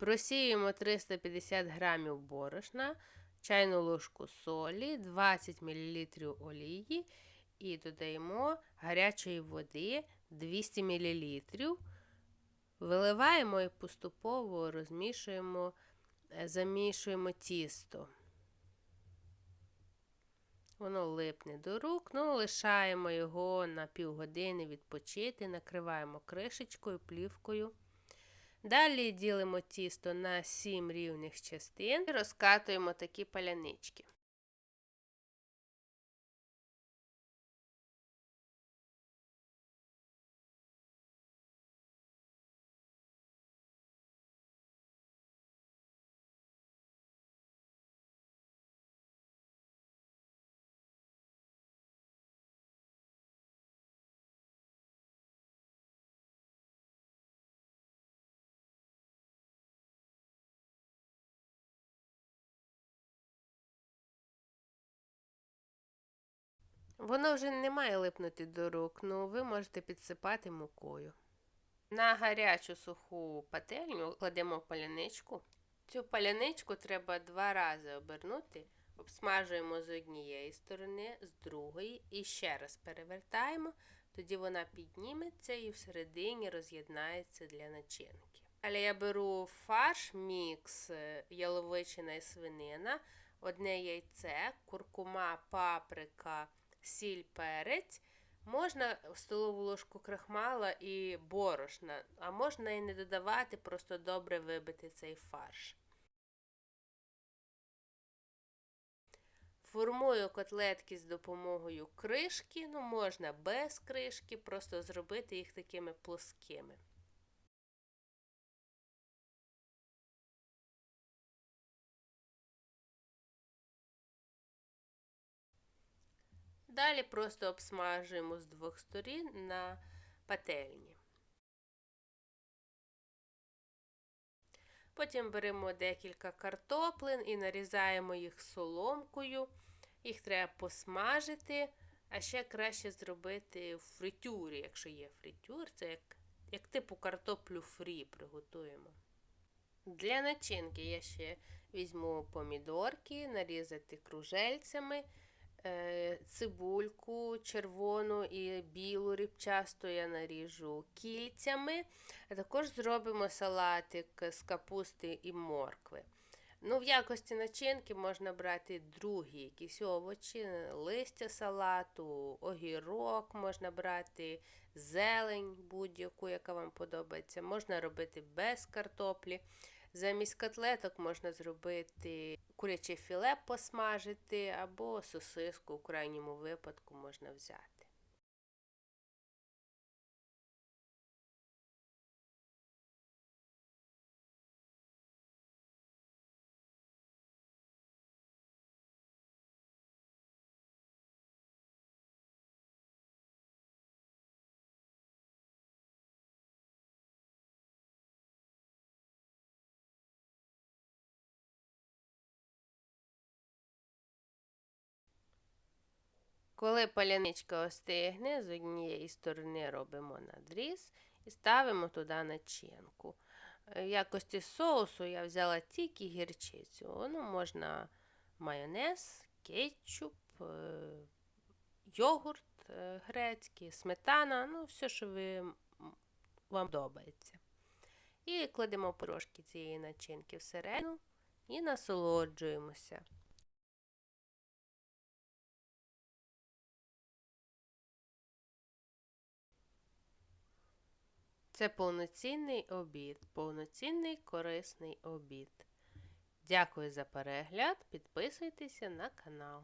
Просіємо 350 грамів борошна, чайну ложку солі, 20 мл олії і додаємо гарячої води 200 мл. Виливаємо і поступово розмішуємо, е, замішуємо тісто. Воно липне до рук, ну, лишаємо його на півгодини відпочити, накриваємо кришечкою, плівкою. Далі ділимо тісто на 7 рівних частин і розкатуємо такі палянички. Воно вже не має липнути до рук, ну ви можете підсипати мукою. На гарячу суху пательню кладемо паляничку. Цю паляничку треба два рази обернути, обсмажуємо з однієї сторони, з другої і ще раз перевертаємо, тоді вона підніметься і всередині роз'єднається для начинки. Далі я беру фарш, мікс, е, яловичина і свинина, одне яйце, куркума, паприка сіль, перець. Можна столову ложку крахмала і борошна, а можна і не додавати, просто добре вибити цей фарш. Формую котлетки з допомогою кришки, ну можна без кришки, просто зробити їх такими плоскими. Далі просто обсмажуємо з двох сторін на пательні. Потім беремо декілька картоплин і нарізаємо їх соломкою. Їх треба посмажити, а ще краще зробити в фритюрі, якщо є фритюр, це як, як типу картоплю фрі приготуємо. Для начинки я ще візьму помідорки, нарізати кружельцями. Е, цибульку червону і білу рібчасту я наріжу кільцями. А також зробимо салатик з капусти і моркви. Ну, В якості начинки можна брати другі якісь овочі, листя салату, огірок, можна брати зелень будь-яку, яка вам подобається. Можна робити без картоплі. Замість котлеток можна зробити куряче філе посмажити або сосиску в крайньому випадку можна взяти. Коли паляничка остигне, з однієї сторони робимо надріз і ставимо туди начинку. В якості соусу я взяла тільки гірчицю. Ну, Можна майонез, кетчуп, е, йогурт е, грецький, сметана, ну, все, що ви, вам подобається. І кладемо трошки цієї начинки всередину і насолоджуємося. Це повноцінний обід, повноцінний корисний обід. Дякую за перегляд. Підписуйтеся на канал.